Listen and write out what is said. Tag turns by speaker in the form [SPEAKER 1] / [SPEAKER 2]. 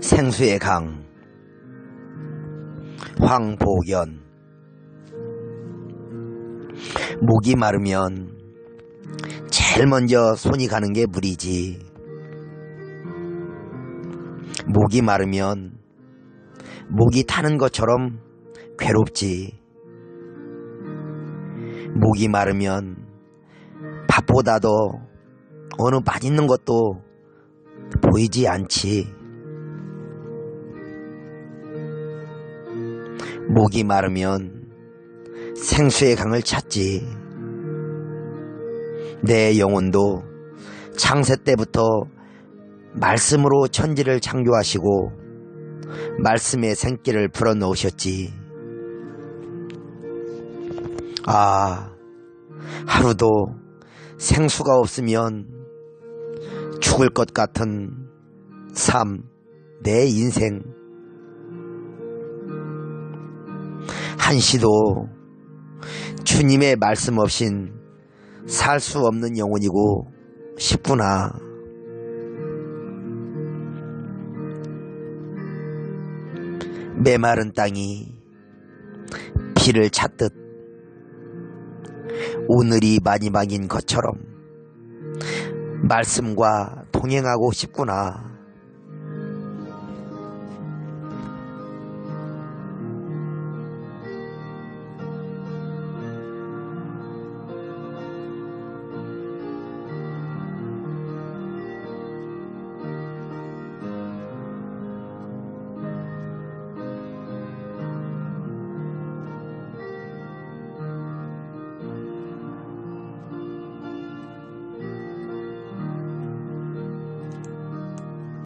[SPEAKER 1] 생수의 강. 황복연 목이 마르면 제일 먼저 손이 가는 게 물이지. 목이 마르면 목이 타는 것처럼 괴롭지. 목이 마르면 밥보다도 어느 맛있는 것도 보이지 않지. 목이 마르면 생수의 강을 찾지. 내 영혼도 창세 때부터 말씀으로 천지를 창조하시고 말씀의 생기를 불어넣으셨지. 아, 하루도 생수가 없으면 죽을 것 같은 삶, 내 인생. 한시도 주님의 말씀 없인 살 수 없는 영혼이고 싶구나. 메마른 땅이 비를 찾듯 오늘이 마지막인 것처럼 말씀과 동행하고 싶구나.